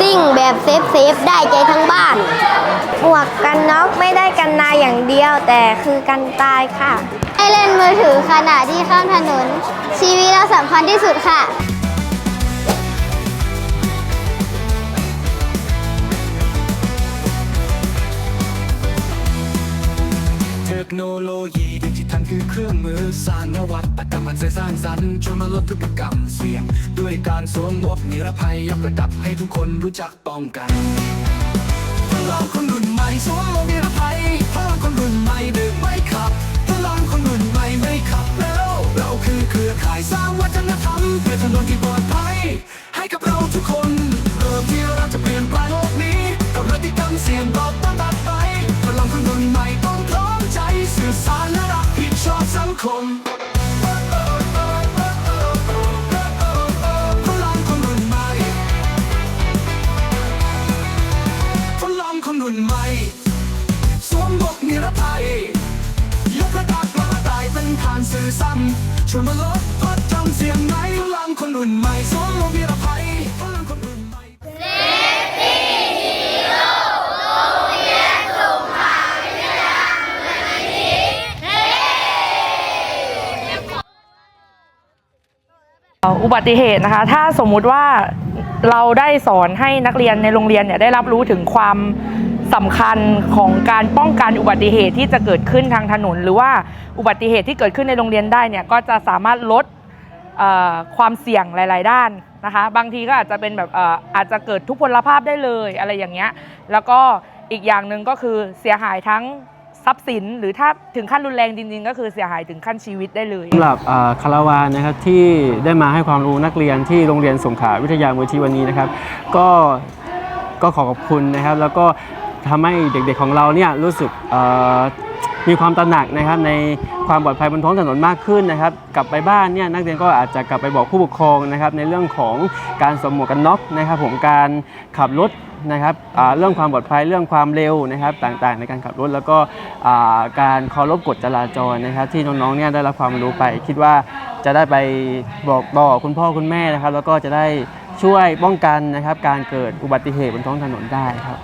ซิ่งแบบเซฟเซฟได้ใจทั้งบ้านหมวกกันน็อกไม่ได้กันนายอย่างเดียวแต่คือกันตายค่ะ ให้เล่นมือถือขณะที่ข้ามถนน ชีวิตเราสำคัญที่สุดค่ะ คโนโลยีดิจิทัลคือเครื่องมือสร้างนวัตกรรมอันสร้างสรรค์ช่วยมาลดพฤติกรรมเสี่ยง ด้วยการสวมหมวกนิรภัยยกระดับให้ทุกคนรู้จักป้องกันพลังคนรุ่นใหม่สวมหมวกนิรภัยพลังคนรุ่นใหม่ดื่มไม่ขับพลังคนรุ่นใหม่ไม่ขับแล้วเราคือเครือข่ายสร้างวัฒนธรรมเพื่อถนนที่ปลอดภัย ให้กับเราทุกคน คมพลังคนรุ่นใหม่พลังคนรุ่นใหม่สวมบกนิรภัยยกระดับกระต่ายเป็นฐานสื่อซ้ำชวนมาลดพัดจำเสียงไหน อุบัติเหตุนะคะ ถ้าสมมุติว่าเราได้สอนให้นักเรียนในโรงเรียนเนี่ยได้รับรู้ถึงความสำคัญของการป้องกันอุบัติเหตุที่จะเกิดขึ้นทางถนน หรือว่าอุบัติเหตุที่เกิดขึ้นในโรงเรียนได้เนี่ยก็จะสามารถลดความเสี่ยงหลาย ๆ ด้านนะคะ บางทีก็อาจจะเป็นแบบอ่ออาจจะเกิดทุพพลภาพได้เลยอะไรอย่างเงี้ยแล้วก็อีกอย่างหนึ่งก็คือเสียหายทั้ง ทรัพย์สิน หรือถ้าถึงขั้นรุนแรงจริงๆ ก็คือเสียหายถึงขั้นชีวิตได้เลย สำหรับอ่าคาราวานนะครับที่ได้มาให้ความรู้นักเรียนที่โรงเรียนสงขลาวิทยามูลที่วันนี้นะครับ ก็ก็ขอขอบคุณนะครับ แล้วก็ทำให้เด็กๆของเราเนี่ยรู้สึกเอ่อ มีความตระหนักนะครับในความปลอดภัยบนท้องถนนมากขึ้นนะครับกลับไปบ้านเนี่ยนักเรียนก็อาจจะกลับไปบอกผู้ปกครองนะครับในเรื่องของการสวมหมวกกันน็อกนะครับผมการขับรถนะครับเรื่องความปลอดภัยเรื่องความเร็วนะครับต่างๆ ในการขับรถแล้วก็การเคารพกฎจราจรนะครับ ที่น้องๆเนี่ยได้รับความรู้ไป คิดว่าจะได้ไปบอกต่อคุณพ่อคุณแม่นะครับ แล้วก็จะได้ช่วยป้องกันนะครับการเกิดอุบัติเหตุบนท้องถนนได้ครับ